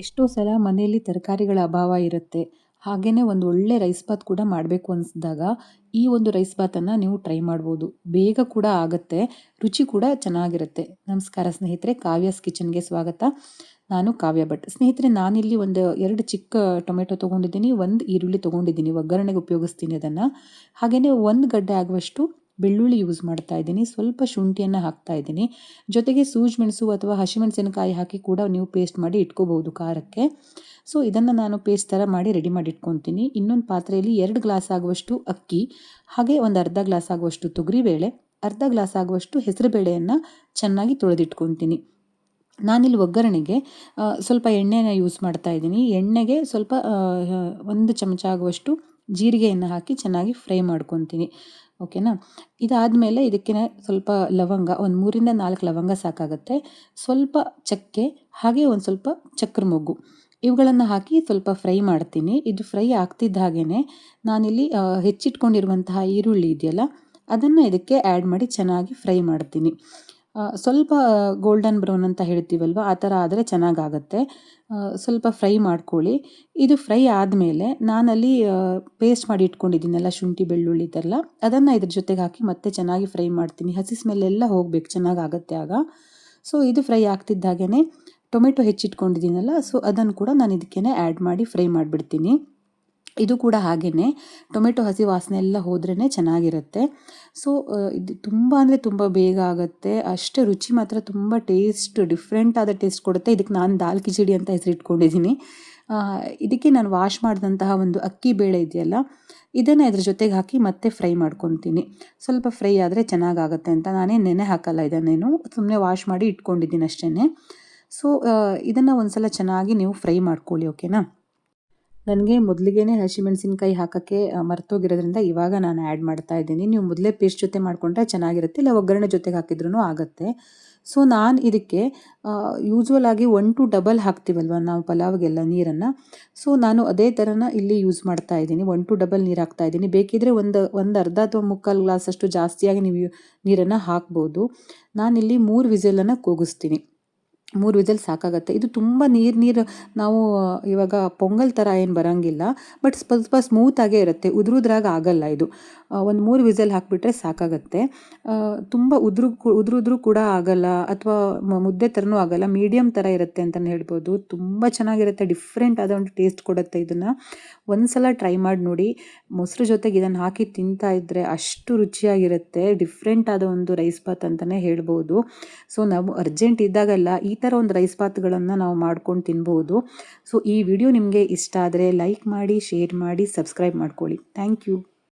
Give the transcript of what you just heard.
ಎಷ್ಟೋ ಸಲ ಮನೆಯಲ್ಲಿ ತರಕಾರಿಗಳ ಅಭಾವ ಇರುತ್ತೆ. ಹಾಗೆಯೇ ಒಂದು ಒಳ್ಳೆ ರೈಸ್ ಬಾತ್ ಕೂಡ ಮಾಡಬೇಕು ಅನಿಸಿದಾಗ ಈ ಒಂದು ರೈಸ್ ಬಾತನ್ನು ನೀವು ಟ್ರೈ ಮಾಡ್ಬೋದು. ಬೇಗ ಕೂಡ ಆಗುತ್ತೆ, ರುಚಿ ಕೂಡ ಚೆನ್ನಾಗಿರುತ್ತೆ. ನಮಸ್ಕಾರ ಸ್ನೇಹಿತರೆ, ಕಾವ್ಯಾಸ್ ಕಿಚನ್ಗೆ ಸ್ವಾಗತ. ನಾನು ಕಾವ್ಯ ಭಟ್. ಸ್ನೇಹಿತರೆ, ನಾನಿಲ್ಲಿ ಒಂದು ಎರಡು ಚಿಕ್ಕ ಟೊಮೆಟೊ ತೊಗೊಂಡಿದ್ದೀನಿ, ಒಂದು ಈರುಳ್ಳಿ ತೊಗೊಂಡಿದ್ದೀನಿ. ಒಗ್ಗರಣೆಗೆ ಉಪಯೋಗಿಸ್ತೀನಿ ಅದನ್ನು. ಹಾಗೆಯೇ ಒಂದು ಗಡ್ಡೆ ಆಗುವಷ್ಟು ಬೆಳ್ಳುಳ್ಳಿ ಯೂಸ್ ಮಾಡ್ತಾ ಇದ್ದೀನಿ. ಸ್ವಲ್ಪ ಶುಂಠಿಯನ್ನು ಹಾಕ್ತಾ ಇದ್ದೀನಿ. ಜೊತೆಗೆ ಸೂಜಿ ಮೆಣಸು ಅಥವಾ ಹಸಿಮೆಣಸಿನಕಾಯಿ ಹಾಕಿ ಕೂಡ ನೀವು ಪೇಸ್ಟ್ ಮಾಡಿ ಇಟ್ಕೋಬಹುದು ಖಾರಕ್ಕೆ. ಸೊ ಇದನ್ನು ನಾನು ಪೇಸ್ಟ್ ಥರ ಮಾಡಿ ರೆಡಿ ಮಾಡಿ ಇಟ್ಕೊತೀನಿ. ಇನ್ನೊಂದು ಪಾತ್ರೆಯಲ್ಲಿ ಎರಡು ಗ್ಲಾಸ್ ಆಗುವಷ್ಟು ಅಕ್ಕಿ, ಹಾಗೆ ಒಂದು ಅರ್ಧ ಗ್ಲಾಸ್ ಆಗುವಷ್ಟು ತೊಗರಿಬೇಳೆ, ಅರ್ಧ ಗ್ಲಾಸ್ ಆಗುವಷ್ಟು ಹೆಸರುಬೇಳೆಯನ್ನು ಚೆನ್ನಾಗಿ ತೊಳೆದಿಟ್ಕೊತೀನಿ. ನಾನಿಲ್ಲಿ ಒಗ್ಗರಣೆಗೆ ಸ್ವಲ್ಪ ಎಣ್ಣೆನ ಯೂಸ್ ಮಾಡ್ತಾ ಇದ್ದೀನಿ. ಎಣ್ಣೆಗೆ ಸ್ವಲ್ಪ ಒಂದು ಚಮಚ ಆಗುವಷ್ಟು ಜೀರಿಗೆಯನ್ನು ಹಾಕಿ ಚೆನ್ನಾಗಿ ಫ್ರೈ ಮಾಡ್ಕೊತೀನಿ. ಓಕೆನಾ? ಇದಾದಮೇಲೆ ಇದಕ್ಕೆ ಸ್ವಲ್ಪ ಲವಂಗ, ಒಂದು ಮೂರಿಂದ ನಾಲ್ಕು ಲವಂಗ ಸಾಕಾಗುತ್ತೆ. ಸ್ವಲ್ಪ ಚಕ್ಕೆ, ಹಾಗೆ ಒಂದು ಸ್ವಲ್ಪ ಚಕ್ರ ಮೊಗ್ಗು. ಇವುಗಳನ್ನು ಹಾಕಿ ಸ್ವಲ್ಪ ಫ್ರೈ ಮಾಡ್ತೀನಿ. ಇದು ಫ್ರೈ ಆಗ್ತಿದ್ದ ಹಾಗೆಯೇ ನಾನಿಲ್ಲಿ ಹೆಚ್ಚಿಟ್ಕೊಂಡಿರುವಂತಹ ಈರುಳ್ಳಿ ಇದೆಯಲ್ಲ, ಅದನ್ನು ಇದಕ್ಕೆ ಆ್ಯಡ್ ಮಾಡಿ ಚೆನ್ನಾಗಿ ಫ್ರೈ ಮಾಡ್ತೀನಿ. ಸ್ವಲ್ಪ ಗೋಲ್ಡನ್ ಬ್ರೌನ್ ಅಂತ ಹೇಳ್ತೀವಲ್ವ? ಆ ಥರ ಆದರೆ ಚೆನ್ನಾಗಾಗತ್ತೆ. ಸ್ವಲ್ಪ ಫ್ರೈ ಮಾಡ್ಕೊಳ್ಳಿ. ಇದು ಫ್ರೈ ಆದಮೇಲೆ ನಾನಲ್ಲಿ ಪೇಸ್ಟ್ ಮಾಡಿ ಇಟ್ಕೊಂಡಿದ್ದೀನಲ್ಲ, ಶುಂಠಿ, ಬೆಳ್ಳುಳ್ಳಿ ಥರ ಅದನ್ನು ಇದ್ರ ಜೊತೆಗೆ ಹಾಕಿ ಮತ್ತೆ ಚೆನ್ನಾಗಿ ಫ್ರೈ ಮಾಡ್ತೀನಿ. ಹಸಿ ಸ್ಮೆಲ್ಲೆಲ್ಲ ಹೋಗ್ಬೇಕು, ಚೆನ್ನಾಗಾಗತ್ತೆ ಆಗ. ಸೊ ಇದು ಫ್ರೈ ಆಗ್ತಿದ್ದಾಗೇ ಟೊಮೆಟೊ ಹೆಚ್ಚಿಟ್ಕೊಂಡಿದ್ದೀನಲ್ಲ ಸೊ ಅದನ್ನು ಕೂಡ ನಾನು ಇದಕ್ಕೇ ಆ್ಯಡ್ ಮಾಡಿ ಫ್ರೈ ಮಾಡಿಬಿಡ್ತೀನಿ. ಇದು ಕೂಡ ಹಾಗೆಯೇ ಟೊಮೆಟೊ ಹಸಿ ವಾಸನೆ ಎಲ್ಲ ಹೋದ್ರೇ ಚೆನ್ನಾಗಿರುತ್ತೆ. ಸೊ ಇದು ತುಂಬ ಅಂದರೆ ತುಂಬ ಬೇಗ ಆಗುತ್ತೆ. ಅಷ್ಟೇ ರುಚಿ ಮಾತ್ರ ತುಂಬ ಟೇಸ್ಟ್ ಡಿಫ್ರೆಂಟ್ ಆದ ಟೇಸ್ಟ್ ಕೊಡುತ್ತೆ. ಇದಕ್ಕೆ ನಾನು ದಾಲ್ ಕಿಚಡಿ ಅಂತ ಹೆಸರಿಟ್ಕೊಂಡಿದ್ದೀನಿ ಇದಕ್ಕೆ ನಾನು ವಾಶ್ ಮಾಡಿದಂತಹ ಒಂದು ಅಕ್ಕಿ ಬೇಳೆ ಇದೆಯಲ್ಲ, ಇದನ್ನು ಇದ್ರ ಜೊತೆಗೆ ಹಾಕಿ ಮತ್ತೆ ಫ್ರೈ ಮಾಡ್ಕೊತೀನಿ. ಸ್ವಲ್ಪ ಫ್ರೈ ಆದರೆ ಚೆನ್ನಾಗಾಗತ್ತೆ ಅಂತ ನಾನೇ ನೆನೆ ಹಾಕಲ್ಲ ಇದನ್ನೇನು. ಸುಮ್ಮನೆ ವಾಶ್ ಮಾಡಿ ಇಟ್ಕೊಂಡಿದ್ದೀನಿ ಅಷ್ಟೇ ಸೊ ಇದನ್ನು ಒಂದು ಸಲ ಚೆನ್ನಾಗಿ ನೀವು ಫ್ರೈ ಮಾಡ್ಕೊಳ್ಳಿ ಓಕೆನಾ ನನಗೆ ಮೊದಲಿಗೆ ಹಸಿಮೆಣಸಿನ್ಕಾಯಿ ಹಾಕೋಕ್ಕೆ ಮರ್ತೋಗಿರೋದ್ರಿಂದ ಇವಾಗ ನಾನು ಆ್ಯಡ್ ಮಾಡ್ತಾ ಇದ್ದೀನಿ. ನೀವು ಮೊದಲೇ ಪೇಸ್ಟ್ ಜೊತೆ ಮಾಡಿಕೊಂಡ್ರೆ ಚೆನ್ನಾಗಿರುತ್ತೆ. ಇಲ್ಲ ಒಗ್ಗರಣೆ ಜೊತೆಗೆ ಹಾಕಿದ್ರೂ ಆಗುತ್ತೆ. ಸೊ ನಾನು ಇದಕ್ಕೆ ಯೂಸ್ವಲ್ ಆಗಿ ಒನ್ ಟು ಡಬಲ್ ಹಾಕ್ತೀವಲ್ವ ನಾವು ಪಲಾವ್ಗೆಲ್ಲ, ನೀರನ್ನು. ಸೊ ನಾನು ಅದೇ ಥರನ ಇಲ್ಲಿ ಯೂಸ್ ಮಾಡ್ತಾ ಇದ್ದೀನಿ. ಒನ್ ಟು ಡಬಲ್ ನೀರು ಹಾಕ್ತಾ ಇದ್ದೀನಿ. ಬೇಕಿದ್ರೆ ಒಂದು ಒಂದು ಅರ್ಧ ಅಥವಾ ಮುಕ್ಕಾಲು ಗ್ಲಾಸಷ್ಟು ಜಾಸ್ತಿಯಾಗಿ ನೀವು ನೀರನ್ನು ಹಾಕ್ಬೋದು. ನಾನಿಲ್ಲಿ ಮೂರು ವಿಸಿಲನ್ನು ಕೂಗಿಸ್ತೀನಿ. ಮೂರು ವಿಜಲ್ ಸಾಕಾಗತ್ತೆ. ಇದು ತುಂಬ ನೀರು ನೀರು ನಾವು, ಇವಾಗ ಪೊಂಗಲ್ ಥರ ಏನು ಬರೋಂಗಿಲ್ಲ, ಬಟ್ ಸ್ವಲ್ಪ ಸ್ಮೂತಾಗೇ ಇರುತ್ತೆ. ಉದುರುದ್ರಾಗ ಆಗಲ್ಲ ಇದು. ಒಂದು ಮೂರು ವಿಸಲ್ ಹಾಕಿಬಿಟ್ರೆ ಸಾಕಾಗತ್ತೆ. ತುಂಬ ಉದುರು ಉದುರು ಉದುರು ಕೂಡ ಆಗಲ್ಲ, ಅಥವಾ ಮುದ್ದೆ ಥರನೂ ಆಗಲ್ಲ ಮೀಡಿಯಮ್ ಥರ ಇರುತ್ತೆ ಅಂತಲೇ ಹೇಳ್ಬೋದು. ತುಂಬ ಚೆನ್ನಾಗಿರುತ್ತೆ, ಡಿಫ್ರೆಂಟ್ ಆದ ಒಂದು ಟೇಸ್ಟ್ ಕೊಡುತ್ತೆ ಇದನ್ನು. ಒಂದು ಸಲ ಟ್ರೈ ಮಾಡಿ ನೋಡಿ. ಮೊಸರು ಜೊತೆಗೆ ಇದನ್ನು ಹಾಕಿ ತಿಂತಾ ಇದ್ದರೆ ಅಷ್ಟು ರುಚಿಯಾಗಿರುತ್ತೆ, ಡಿಫ್ರೆಂಟ್ ಆದ ಒಂದು ರೈಸ್ ಬಾತ್ ಅಂತಲೇ ಹೇಳ್ಬೋದು. ಸೊ, ನಾವು ಅರ್ಜೆಂಟ್ ಇದ್ದಾಗಲ್ಲ, ಈ ಥರ ಒಂದು ರೈಸ್ ಬಾತ್ಗಳನ್ನು ನಾವು ಮಾಡ್ಕೊಂಡು ತಿನ್ಬೋದು. ಸೊ ಈ ವಿಡಿಯೋ ನಿಮಗೆ ಇಷ್ಟ ಆದರೆ ಲೈಕ್ ಮಾಡಿ ಶೇರ್ ಮಾಡಿ ಸಬ್ಸ್ಕ್ರೈಬ್ ಮಾಡ್ಕೊಳ್ಳಿ. Thank you